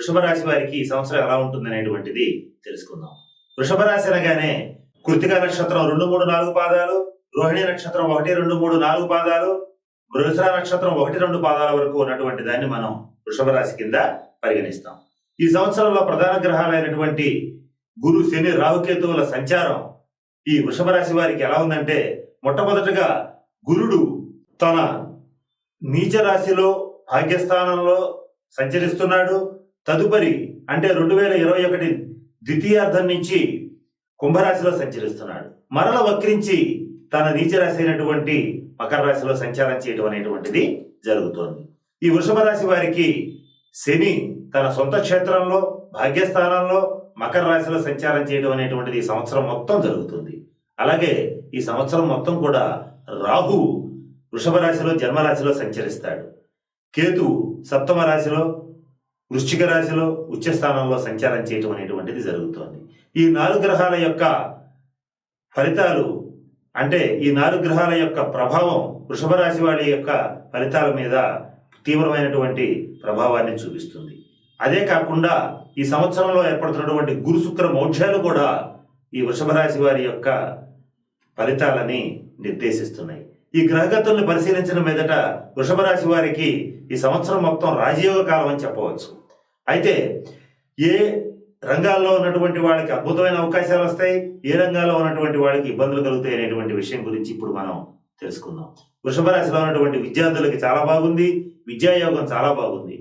వృషభ రాశి వారికి ఈ సంవత్సరం ఎలా ఉంటుంది అనేటువంటిది తెలుసుకుందాం. వృషభ రాశి అనగానే కృతిక నక్షత్రం రెండు మూడు నాలుగు పాదాలు రోహిణి నక్షత్రం ఒకటి రెండు మూడు నాలుగు పాదాలు మృగసర నక్షత్రం ఒకటి రెండు పాదాల వరకు ఉన్నటువంటి దాన్ని మనం వృషభ రాశి కింద పరిగణిస్తాం. ఈ సంవత్సరంలో ప్రధాన గ్రహాలైనటువంటి గురు శని రాహుకేతువుల సంచారం ఈ వృషభ రాశి వారికి ఎలా ఉందంటే మొట్టమొదటగా గురుడు తన నీచ రాశిలో భాగ్యస్థానంలో సంచరిస్తున్నాడు. తదుపరి అంటే రెండు వేల ఇరవై ఒకటి ద్వితీయార్థం నుంచి కుంభరాశిలో సంచరిస్తున్నాడు. మరల వక్రించి తన నీచ రాశి అయినటువంటి మకర రాశిలో సంచారం చేయడం అనేటువంటిది జరుగుతోంది. ఈ వృషభ రాశి వారికి శని తన సొంత క్షేత్రంలో భాగ్యస్థానంలో మకర రాశిలో సంచారం చేయడం అనేటువంటిది ఈ సంవత్సరం మొత్తం జరుగుతుంది. అలాగే ఈ సంవత్సరం మొత్తం కూడా రాహు వృషభ రాశిలో జన్మరాశిలో సంచరిస్తాడు. కేతు సప్తమ రాశిలో వృశ్చిక రాశిలో ఉచ్చ స్థానంలో సంచారం చేయటం అనేటువంటిది జరుగుతోంది. ఈ నాలుగు గ్రహాల యొక్క ఫలితాలు అంటే ఈ నాలుగు గ్రహాల యొక్క ప్రభావం వృషభ రాశి వారి యొక్క ఫలితాల మీద తీవ్రమైనటువంటి ప్రభావాన్ని చూపిస్తుంది. అదే కాకుండా ఈ సంవత్సరంలో ఏర్పడుతున్నటువంటి గురు శుక్ర మౌఢ్యాలు కూడా ఈ వృషభ రాశి వారి యొక్క ఫలితాలని నిర్దేశిస్తున్నాయి. ఈ గ్రహగతుల్ని పరిశీలించిన మీదట వృషభ రాశి వారికి ఈ సంవత్సరం మొత్తం రాజయోగ కాలం అని చెప్పవచ్చు. అయితే ఏ రంగాల్లో ఉన్నటువంటి వాళ్ళకి అద్భుతమైన అవకాశాలు వస్తాయి ఏ రంగాల్లో ఉన్నటువంటి వాళ్ళకి ఇబ్బందులు కలుగుతాయి అనేటువంటి విషయం గురించి ఇప్పుడు మనం తెలుసుకుందాం. వృషభ రాశిలో ఉన్నటువంటి విద్యార్థులకి చాలా బాగుంది విద్యాయోగం చాలా బాగుంది.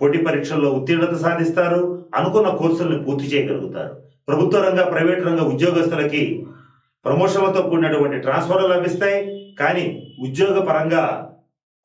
పోటీ పరీక్షల్లో ఉత్తీర్ణత సాధిస్తారు అనుకున్న కోర్సులను పూర్తి చేయగలుగుతారు. ప్రభుత్వ రంగ ప్రైవేట్ రంగ ఉద్యోగస్తులకి ప్రమోషన్లతో కూడినటువంటి ట్రాన్స్ఫర్లు లభిస్తాయి. కానీ ఉద్యోగ పరంగా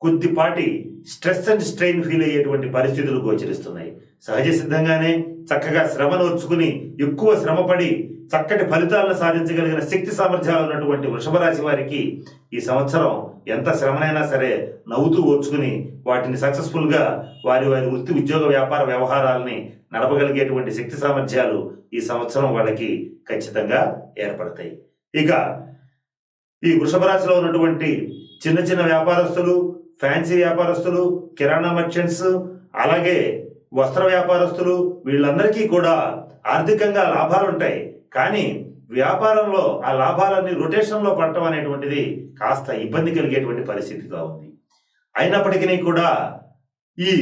కొద్దిపాటి స్ట్రెస్ అండ్ స్ట్రెయిన్ ఫీల్ అయ్యేటువంటి పరిస్థితులు గోచరిస్తున్నాయి. సహజ సిద్ధంగానే చక్కగా శ్రమను వచ్చుకుని ఎక్కువ శ్రమపడి చక్కటి ఫలితాలను సాధించగలిగిన శక్తి సామర్థ్యాలు ఉన్నటువంటి వృషభరాశి వారికి ఈ సంవత్సరం ఎంత శ్రమనైనా సరే నవ్వుతూ ఓర్చుకుని వాటిని సక్సెస్ఫుల్గా వారి వారి వృత్తి ఉద్యోగ వ్యాపార వ్యవహారాలని నడపగలిగేటువంటి శక్తి సామర్థ్యాలు ఈ సంవత్సరం వాళ్ళకి ఖచ్చితంగా ఏర్పడతాయి. ఇక ఈ వృషభ రాశిలో ఉన్నటువంటి చిన్న చిన్న వ్యాపారస్తులు ఫ్యాన్సీ వ్యాపారస్తులు కిరాణా మర్చెంట్స్ అలాగే వస్త్ర వ్యాపారస్తులు వీళ్ళందరికీ కూడా ఆర్థికంగా లాభాలు ఉంటాయి. కానీ వ్యాపారంలో ఆ లాభాలన్నీ రొటేషన్లో పడటం అనేటువంటిది కాస్త ఇబ్బంది కలిగేటువంటి పరిస్థితిగా ఉంది. అయినప్పటికీ కూడా ఈ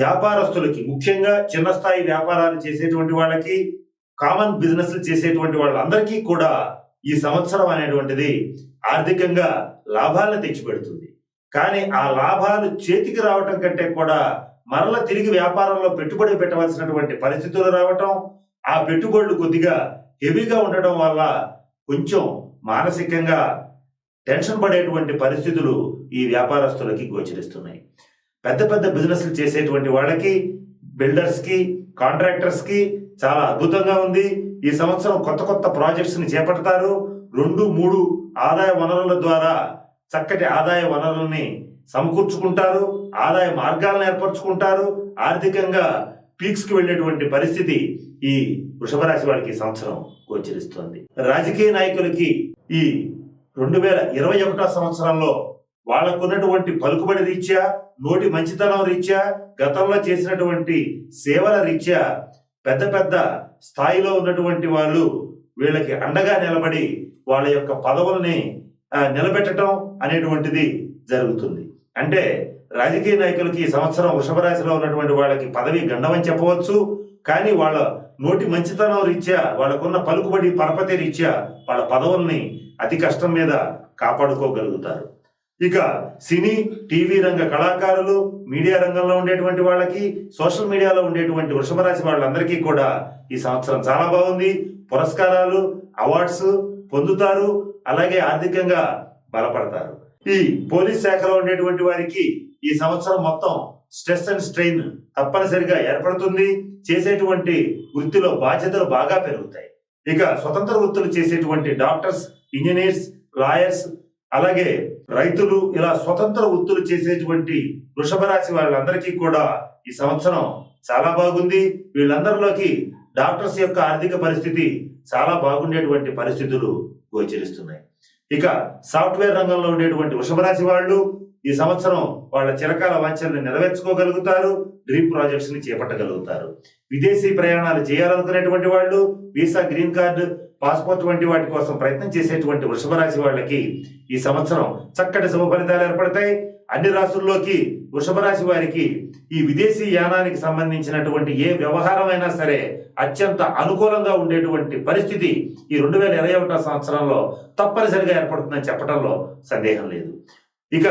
వ్యాపారస్తులకి ముఖ్యంగా చిన్న స్థాయి వ్యాపారాలు చేసేటువంటి వాళ్ళకి కామన్ బిజినెస్ చేసేటువంటి వాళ్ళందరికీ కూడా ఈ సంవత్సరం అనేటువంటిది ఆర్థికంగా లాభాలను తెచ్చిపెడుతుంది. కానీ ఆ లాభాలు చేతికి రావటం కంటే కూడా మరల తిరిగి వ్యాపారంలో పెట్టుబడి పెట్టవలసినటువంటి పరిస్థితులు రావటం ఆ పెట్టుబడులు కొద్దిగా హెవీగా ఉండటం వల్ల కొంచెం మానసికంగా టెన్షన్ పడేటువంటి పరిస్థితులు ఈ వ్యాపారస్తులకి గోచరిస్తున్నాయి. పెద్ద పెద్ద బిజినెస్లు చేసేటువంటి వాళ్ళకి బిల్డర్స్కి కాంట్రాక్టర్స్కి చాలా అద్భుతంగా ఉంది. ఈ సంవత్సరం కొత్త కొత్త ప్రాజెక్ట్స్ని చేపడతారు. రెండు మూడు ఆదాయ వనరుల ద్వారా చక్కటి ఆదాయ వనరుల్ని సమకూర్చుకుంటారు ఆదాయ మార్గాలను ఏర్పరచుకుంటారు. ఆర్థికంగా పీక్స్కి వెళ్ళేటువంటి పరిస్థితి ఈ వృషభ రాశి వారికి సంవత్సరం గోచరిస్తోంది. రాజకీయ నాయకులకి ఈ రెండు వేల ఇరవై ఒకటో సంవత్సరంలో వాళ్ళకున్నటువంటి పలుకుబడి రీత్యా నోటి మంచితనం రీత్యా గతంలో చేసినటువంటి సేవల రీత్యా పెద్ద పెద్ద స్థాయిలో ఉన్నటువంటి వాళ్ళు వీళ్ళకి అండగా నిలబడి వాళ్ళ యొక్క పదవుల్ని నిలబెట్టడం అనేటువంటిది జరుగుతుంది. అంటే రాజకీయ నాయకులకి ఈ సంవత్సరం వృషభరాశిలో ఉన్నటువంటి వాళ్ళకి పదవి గండమని చెప్పవచ్చు. కానీ వాళ్ళ నోటి మంచితనం రీత్యా వాళ్ళకున్న పలుకుబడి పరపతి రీత్యా వాళ్ళ పదవుల్ని అతి కష్టం మీద కాపాడుకోగలుగుతారు. ఇక సినీ టీవీ రంగ కళాకారులు మీడియా రంగంలో ఉండేటువంటి వాళ్ళకి సోషల్ మీడియాలో ఉండేటువంటి వృషభ రాశి వాళ్ళందరికీ కూడా ఈ సంవత్సరం చాలా బాగుంది. పురస్కారాలు అవార్డ్స్ పొందుతారు. అలాగే ఆర్థికంగా బలపడతారు. ఈ పోలీస్ శాఖలో ఉండేటువంటి వారికి ఈ సంవత్సరం మొత్తం స్ట్రెస్ అండ్ స్ట్రెయిన్ తప్పనిసరిగా ఏర్పడుతుంది. చేసేటువంటి వృత్తిలో బాధ్యతలు బాగా పెరుగుతాయి. ఇక స్వతంత్ర వృత్తులు చేసేటువంటి డాక్టర్స్ ఇంజనీర్స్ లాయర్స్ అలాగే రైతులు ఇలా స్వతంత్ర వృత్తులు చేసేటువంటి వృషభ రాశి వాళ్ళందరికీ కూడా ఈ సంవత్సరం చాలా బాగుంది. వీళ్ళందరిలోకి డాక్టర్స్ యొక్క ఆర్థిక పరిస్థితి చాలా బాగుండేటువంటి పరిస్థితులు గోచరిస్తున్నాయి. ఇక సాఫ్ట్వేర్ రంగంలో ఉండేటువంటి వృషభరాశి వాళ్ళు ఈ సంవత్సరం వాళ్ళ చిరకాల వాంఛల్ని నెరవేర్చుకోగలుగుతారు డ్రీమ్ ప్రాజెక్ట్స్ని చేపట్టగలుగుతారు. విదేశీ ప్రయాణాలు చేయాలనుకునేటువంటి వాళ్ళు వీసా గ్రీన్ కార్డు పాస్పోర్ట్ వంటి వాటి కోసం ప్రయత్నం చేసేటువంటి వృషభ రాశి వాళ్ళకి ఈ సంవత్సరం చక్కటి శుభ ఫలితాలు ఏర్పడతాయి. అన్ని రాశుల్లోకి వృషభ రాశి వారికి ఈ విదేశీ యానానికి సంబంధించినటువంటి ఏ వ్యవహారమైనా సరే అత్యంత అనుకూలంగా ఉండేటువంటి పరిస్థితి ఈ రెండు వేల ఇరవై ఒకటో సంవత్సరంలో తప్పనిసరిగా ఏర్పడుతుందని చెప్పడంలో సందేహం లేదు. ఇక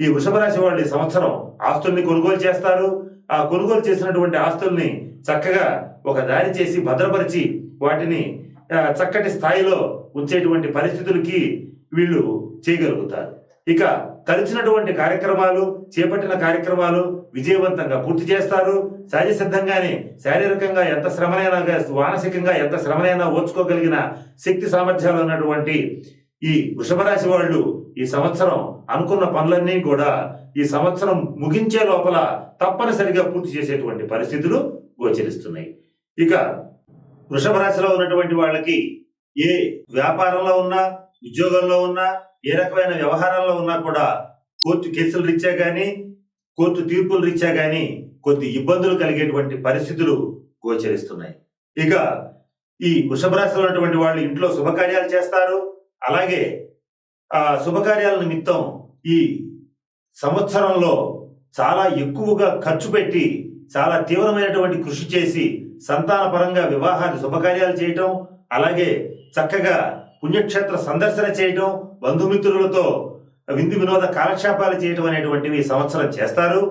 ఈ వృషభ రాశి వాళ్ళు ఈ సంవత్సరం ఆస్తుల్ని కొనుగోలు చేస్తారు. ఆ కొనుగోలు చేసినటువంటి ఆస్తుల్ని చక్కగా ఒక దారి చేసి భద్రపరిచి వాటిని చక్కటి స్థాయిలో ఉంచేటువంటి పరిస్థితులకి వీళ్ళు చేయగలుగుతారు. ఇక తలిచినటువంటి కార్యక్రమాలు చేపట్టిన కార్యక్రమాలు విజయవంతంగా పూర్తి చేస్తారు. సహజ సిద్ధంగానే శారీరకంగా ఎంత శ్రమనైనా మానసికంగా ఎంత శ్రమనైనా ఓర్చుకోగలిగిన శక్తి సామర్థ్యాలు ఉన్నటువంటి ఈ వృషభరాశి వాళ్ళు ఈ సంవత్సరం అనుకున్న పనులన్నీ కూడా ఈ సంవత్సరం ముగించే లోపల తప్పనిసరిగా పూర్తి చేసేటువంటి పరిస్థితులు గోచరిస్తున్నాయి. ఇక వృషభ రాశిలో ఉన్నటువంటి వాళ్ళకి ఏ వ్యాపారంలో ఉన్నా ఉద్యోగంలో ఉన్నా ఏ రకమైన వ్యవహారాల్లో ఉన్నా కూడా కోర్టు కేసులు రీత్యా కానీ కోర్టు తీర్పులు రీత్యా కానీ కొద్ది ఇబ్బందులు కలిగేటువంటి పరిస్థితులు గోచరిస్తున్నాయి. ఇక ఈ వృషభ రాశిలో ఉన్నటువంటి వాళ్ళు ఇంట్లో శుభకార్యాలు చేస్తారు. అలాగే ఆ శుభకార్యాల నిమిత్తం ఈ సంవత్సరంలో చాలా ఎక్కువగా ఖర్చు పెట్టి చాలా తీవ్రమైనటువంటి కృషి చేసి సంతాన పరంగా వివాహాలు శుభకార్యాలు చేయటం అలాగే చక్కగా పుణ్యక్షేత్ర సందర్శన చేయటం బంధుమిత్రులతో విందు వినోద కాలక్షేపాలు చేయటం అనేటువంటివి సంవత్సరం చేస్తారు.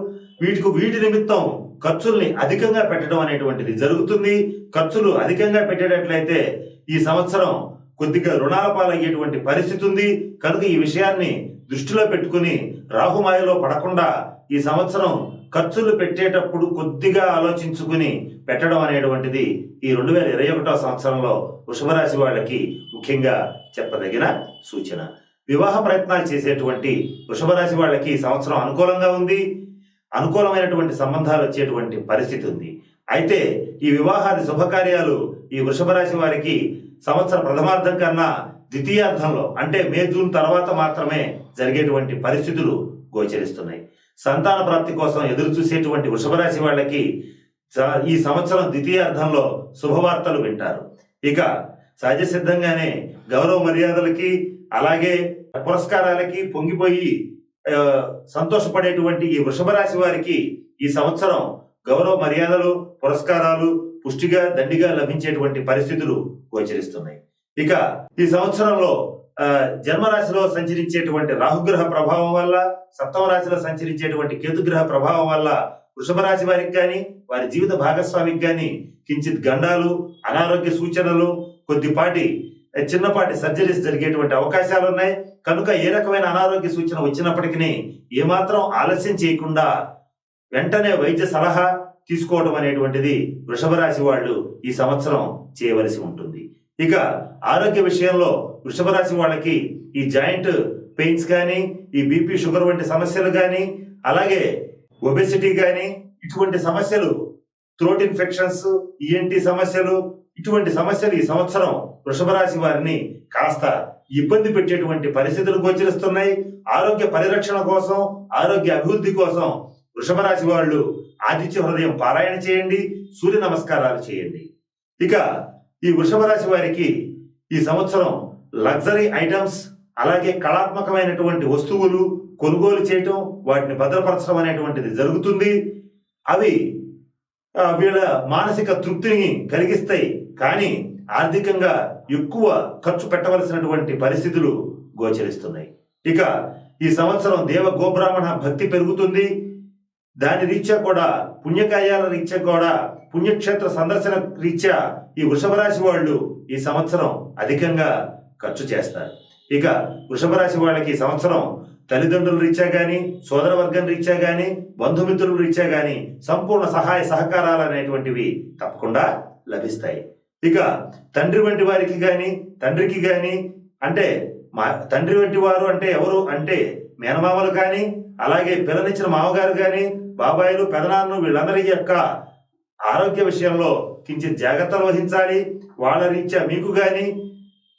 వీటికి వీటి నిమిత్తం ఖర్చుల్ని అధికంగా పెట్టడం అనేటువంటిది జరుగుతుంది. ఖర్చులు అధికంగా పెట్టేటట్లయితే ఈ సంవత్సరం కొద్దిగా రుణాల పాలయ్యేటువంటి పరిస్థితి ఉంది. కనుక ఈ విషయాన్ని దృష్టిలో పెట్టుకుని రాహుమాయలో పడకుండా ఈ సంవత్సరం ఖర్చులు పెట్టేటప్పుడు కొద్దిగా ఆలోచించుకుని పెట్టడం అనేటువంటిది ఈ రెండు వేల ఇరవై ఒకటో సంవత్సరంలో వృషభరాశి వాళ్ళకి ముఖ్యంగా చెప్పదగిన సూచన. వివాహ ప్రయత్నాలు చేసేటువంటి వృషభరాశి వాళ్ళకి ఈ సంవత్సరం అనుకూలంగా ఉంది. అనుకూలమైనటువంటి సంబంధాలు వచ్చేటువంటి పరిస్థితి ఉంది. అయితే ఈ వివాహాది శుభకార్యాలు ఈ వృషభరాశి వారికి సంవత్సర ప్రథమార్థం కన్నా ద్వితీయార్థంలో అంటే మే జూన్ తర్వాత మాత్రమే జరిగేటువంటి పరిస్థితులు గోచరిస్తున్నాయి. సంతాన ప్రాప్తి కోసం ఎదురు చూసేటువంటి వృషభరాశి వాళ్ళకి ఈ సంవత్సరం ద్వితీయార్థంలో శుభవార్తలు వింటారు. ఇక సహజ సిద్ధంగానే గౌరవ మర్యాదలకి అలాగే పురస్కారాలకి పొంగిపోయి సంతోషపడేటువంటి ఈ వృషభ రాశి వారికి ఈ సంవత్సరం గౌరవ మర్యాదలు పురస్కారాలు పుష్టిగా దండిగా లభించేటువంటి పరిస్థితులు గోచరిస్తున్నాయి. ఇక ఈ సంవత్సరంలో జన్మరాశిలో సంచరించేటువంటి రాహుగ్రహ ప్రభావం వల్ల సప్తమ రాశిలో సంచరించేటువంటి కేతుగ్రహ ప్రభావం వల్ల వృషభ రాశి వారికి కానీ వారి జీవిత భాగస్వామికి కానీ కించిత్ గండాలు అనారోగ్య సూచనలు కొద్దిపాటి చిన్నపాటి సర్జరీస్ జరిగేటువంటి అవకాశాలు ఉన్నాయి. కనుక ఏ రకమైన అనారోగ్య సూచన వచ్చినప్పటికీ ఏమాత్రం ఆలస్యం చేయకుండా వెంటనే వైద్య సలహా తీసుకోవడం అనేటువంటిది వృషభ రాశి వాళ్ళు ఈ సంవత్సరం చేయవలసి ఉంటుంది. ఇక ఆరోగ్య విషయంలో వృషభ రాశి వాళ్ళకి ఈ జాయింట్ పెయిన్స్ కానీ ఈ బీపీ షుగర్ వంటి సమస్యలు కానీ అలాగే ఒబెసిటీ కానీ ఇటువంటి సమస్యలు థ్రోట్ ఇన్ఫెక్షన్స్ ఈఎన్టీ సమస్యలు ఇటువంటి సమస్యలు ఈ సంవత్సరం వృషభ రాశి వారిని కాస్త ఇబ్బంది పెట్టేటువంటి పరిస్థితులు గోచరిస్తున్నాయి. ఆరోగ్య పరిరక్షణ కోసం ఆరోగ్య అభివృద్ధి కోసం వృషభ రాశి వాళ్ళు ఆదిత్య హృదయం పారాయణ చేయండి సూర్య నమస్కారాలు చేయండి. ఇక ఈ వృషభ రాశి వారికి ఈ సంవత్సరం లగ్జరీ ఐటమ్స్ అలాగే కళాత్మకమైనటువంటి వస్తువులు కొనుగోలు చేయటం వాటిని భద్రపరచడం అనేటువంటిది జరుగుతుంది. అవి వీళ్ళ మానసిక తృప్తిని కలిగిస్తాయి. కానీ ఆర్థికంగా ఎక్కువ ఖర్చు పెట్టవలసినటువంటి పరిస్థితులు గోచరిస్తున్నాయి. ఇక ఈ సంవత్సరం దేవ గోబ్రాహ్మణ భక్తి పెరుగుతుంది. దాని రీత్యా కూడా పుణ్యకార్యాల రీత్యా కూడా పుణ్యక్షేత్ర సందర్శన రీత్యా ఈ వృషభ రాశి వాళ్ళు ఈ సంవత్సరం అధికంగా ఖర్చు చేస్తారు. ఇక వృషభ రాశి వాళ్ళకి ఈ సంవత్సరం తల్లిదండ్రుల రీత్యా కానీ సోదర వర్గం రీత్యా కానీ బంధుమిత్రుల రీత్యా కానీ సంపూర్ణ సహాయ సహకారాలు అనేటువంటివి తప్పకుండా లభిస్తాయి. ఇక తండ్రి వంటి వారికి కానీ తండ్రికి కానీ అంటే మా తండ్రి వంటి వారు అంటే ఎవరు? అంటే మేనమామలు కానీ అలాగే పిల్లనిచ్చిన మామగారు కానీ బాబాయిలు పెదనాన్ను వీళ్ళందరి యొక్క ఆరోగ్య విషయంలో కించిత్ జాగ్రత్తలు వహించాలి. వాళ్ళ రీత్యా మీకు కానీ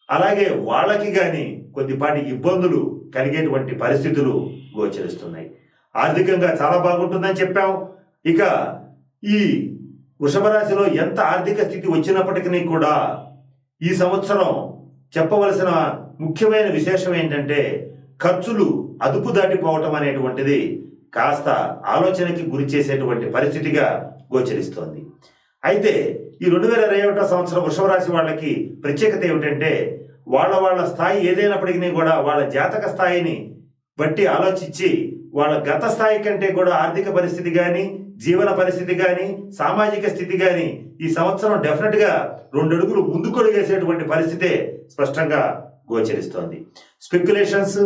అలాగే వాళ్ళకి కానీ కొద్దిపాటి ఇబ్బందులు కలిగేటువంటి పరిస్థితులు గోచరిస్తున్నాయి. ఆర్థికంగా చాలా బాగుంటుందని చెప్పాం. ఇక ఈ వృషభ రాశిలో ఎంత ఆర్థిక స్థితి వచ్చినప్పటికీ కూడా ఈ సంవత్సరం చెప్పవలసిన ముఖ్యమైన విశేషం ఏంటంటే ఖర్చులు అదుపు దాటిపోవటం అనేటువంటిది కాస్త ఆలోచనకి గురి చేసేటువంటి పరిస్థితిగా గోచరిస్తోంది. అయితే ఈ రెండు వేల ఇరవై ఒకటో సంవత్సరం వృషభ రాశి వాళ్ళకి ప్రత్యేకత ఏమిటంటే వాళ్ళ వాళ్ళ స్థాయి ఏదైనప్పటికీ కూడా వాళ్ళ జాతక స్థాయిని బట్టి ఆలోచించి వాళ్ళ గత స్థాయి కంటే కూడా ఆర్థిక పరిస్థితి కానీ జీవన పరిస్థితి కానీ సామాజిక స్థితి కానీ ఈ సంవత్సరం డెఫినెట్గా రెండు అడుగులు ముందుకు వేసేటువంటి పరిస్థితే స్పష్టంగా గోచరిస్తోంది. స్పెక్యులేషన్స్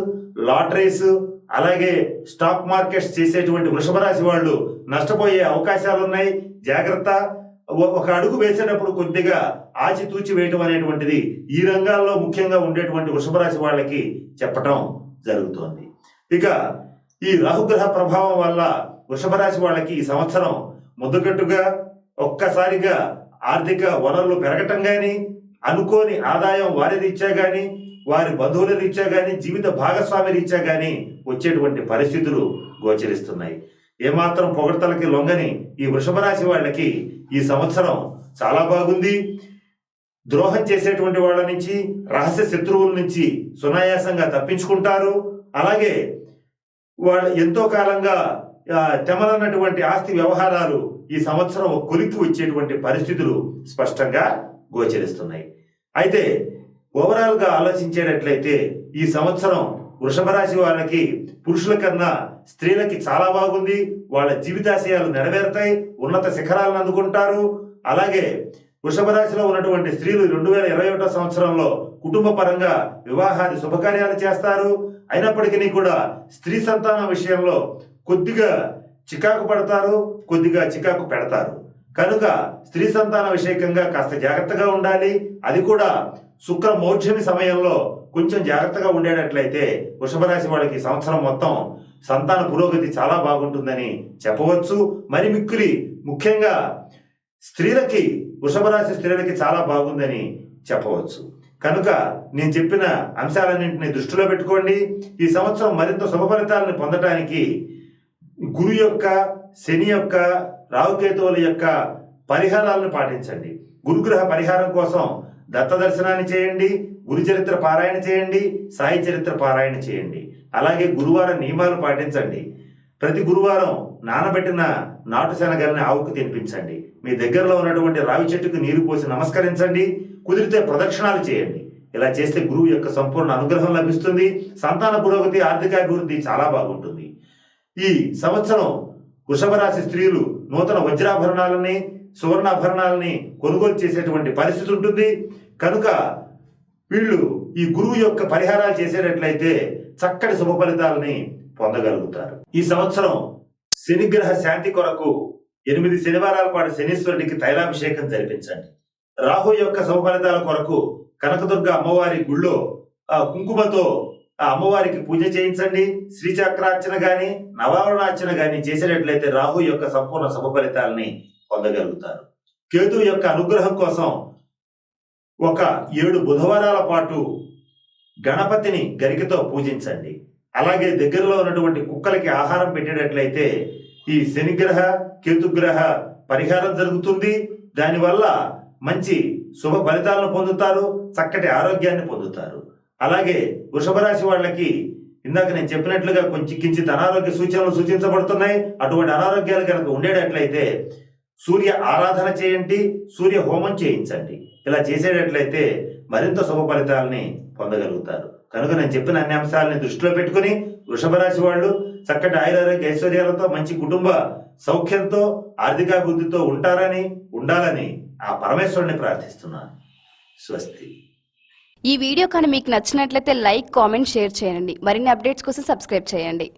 లాటరీస్ అలాగే స్టాక్ మార్కెట్స్ చేసేటువంటి వృషభ రాశి వాళ్ళు నష్టపోయే అవకాశాలు ఉన్నాయి జాగ్రత్త ఒక అడుగు వేసేటప్పుడు కొద్దిగా ఆచితూచి వేయటం అనేటువంటిది ఈ రంగాల్లో ముఖ్యంగా ఉండేటువంటి వృషభరాశి వాళ్ళకి చెప్పటం జరుగుతోంది. ఇక ఈ రాహుగ్రహ ప్రభావం వల్ల వృషభరాశి వాళ్ళకి ఈ సంవత్సరం ముద్దకట్టుగా ఒక్కసారిగా ఆర్థిక వనరులు పెరగటం కానీ అనుకోని ఆదాయం వారి రీత్యా కానీ వారి బంధువుల రీత్యా కానీ జీవిత భాగస్వామి రీత్యా కానీ వచ్చేటువంటి పరిస్థితులు గోచరిస్తున్నాయి. ఏమాత్రం పొగడ్తలకి లొంగని ఈ వృషభ రాశి వాళ్ళకి ఈ సంవత్సరం చాలా బాగుంది. ద్రోహం చేసేటువంటి వాళ్ళ నుంచి రహస్య శత్రువుల నుంచి సునాయాసంగా తప్పించుకుంటారు. అలాగే వాళ్ళు ఎంతో కాలంగా తెమలన్నటువంటి ఆస్తి వ్యవహారాలు ఈ సంవత్సరం కొలిక్కి వచ్చేటువంటి పరిస్థితులు స్పష్టంగా గోచరిస్తున్నాయి. అయితే ఓవరాల్గా ఆలోచించేటట్లయితే ఈ సంవత్సరం వృషభ రాశి వాళ్ళకి పురుషుల కన్నా స్త్రీలకి చాలా బాగుంది. వాళ్ళ జీవితాశయాలు నెరవేరుతాయి. ఉన్నత శిఖరాలను అందుకుంటారు. అలాగే వృషభ రాశిలో ఉన్నటువంటి స్త్రీలు రెండు వేల ఇరవై ఒకటో సంవత్సరంలో కుటుంబ పరంగా వివాహాది శుభకార్యాలు చేస్తారు. అయినప్పటికీ కూడా స్త్రీ సంతానం విషయంలో కొద్దిగా చికాకు పడతారు కొద్దిగా చికాకు పెడతారు. కనుక స్త్రీ సంతాన విషయకంగా కాస్త జాగ్రత్తగా ఉండాలి. అది కూడా శుక్ర మౌఢ్యమి సమయంలో కొంచెం జాగ్రత్తగా ఉండేటట్లయితే వృషభరాశి వాళ్ళకి సంవత్సరం మొత్తం సంతాన పురోగతి చాలా బాగుంటుందని చెప్పవచ్చు. మరి మిక్కులి ముఖ్యంగా స్త్రీలకి వృషభరాశి స్త్రీలకి చాలా బాగుందని చెప్పవచ్చు. కనుక నేను చెప్పిన అంశాలన్నింటినీ దృష్టిలో పెట్టుకోండి. ఈ సంవత్సరం మరింత శుభ ఫలితాలను పొందటానికి గురు యొక్క శని యొక్క రావుకేతువుల యొక్క పరిహారాలను పాటించండి. గురుగ్రహ పరిహారం కోసం దత్త దర్శనాన్ని చేయండి గురు చరిత్ర పారాయణ చేయండి సాయి చరిత్ర పారాయణ చేయండి. అలాగే గురువారం నియమాలు పాటించండి. ప్రతి గురువారం నానబెట్టిన నాటు శనగల్ని ఆవుకు తినిపించండి. మీ దగ్గరలో ఉన్నటువంటి రావి చెట్టుకు నీరు పోసి నమస్కరించండి. కుదిరితే ప్రదక్షిణాలు చేయండి. ఇలా చేస్తే గురువు యొక్క సంపూర్ణ అనుగ్రహం లభిస్తుంది. సంతాన పురోగతి ఆర్థికాభివృద్ధి చాలా బాగుంటుంది. ఈ సంవత్సరం వృషభ రాశి స్త్రీలు నూతన వజ్రాభరణాలని సువర్ణాభరణాలని కొనుగోలు చేసేటువంటి పరిస్థితి ఉంటుంది. కనుక వీళ్ళు ఈ గురువు యొక్క పరిహారాలు చేసేటట్లయితే చక్కటి శుభ ఫలితాలని పొందగలుగుతారు. ఈ సంవత్సరం శనిగ్రహ శాంతి కొరకు ఎనిమిది శనివారాల పాటు శనీశ్వరుడికి తైలాభిషేకం జరిపించండి. రాహు యొక్క శుభ ఫలితాల కొరకు కనకదుర్గ అమ్మవారి గుళ్ళో ఆ కుంకుమతో ఆ అమ్మవారికి పూజ చేయించండి. శ్రీచక్రార్చన గాని నవారణార్చన గాని చేసేటట్లయితే రాహు యొక్క సంపూర్ణ శుభ ఫలితాలని పొందగలుగుతారు. కేతు యొక్క అనుగ్రహం కోసం ఒక ఏడు బుధవారాల పాటు గణపతిని గరికతో పూజించండి. అలాగే దగ్గరలో ఉన్నటువంటి కుక్కలకి ఆహారం పెట్టేటట్లయితే ఈ శనిగ్రహ కేతుగ్రహ పరిహారం జరుగుతుంది. దానివల్ల మంచి శుభ ఫలితాలను పొందుతారు చక్కటి ఆరోగ్యాన్ని పొందుతారు. అలాగే వృషభ రాశి వాళ్ళకి ఇందాక నేను చెప్పినట్లుగా కొంచెం కించిత్ అనారోగ్య సూచనలు సూచించబడుతున్నాయి. అటువంటి అనారోగ్యాలు కనుక ఉండేటట్లయితే సూర్య ఆరాధన చేయండి సూర్య హోమం చేయించండి. ఇలా చేసేటట్లయితే మరింత శుభ ఫలితాలని పొందగలుగుతారు. కనుక నేను చెప్పిన అన్ని అంశాలని దృష్టిలో పెట్టుకుని వృషభ రాశి వాళ్ళు చక్కటి ఆయురారోగ్య ఐశ్వర్యాలతో మంచి కుటుంబ సౌఖ్యంతో ఆర్థికాభివృద్ధితో ఉంటారని ఉండాలని ఆ పరమేశ్వరుని ప్రార్థిస్తున్నాను. స్వస్తి. ఈ వీడియో కానీ మీకు నచ్చినట్లయితే లైక్ కామెంట్ షేర్ చేయండి. మరిన్ని అప్డేట్స్ కోసం సబ్స్క్రైబ్ చేయండి.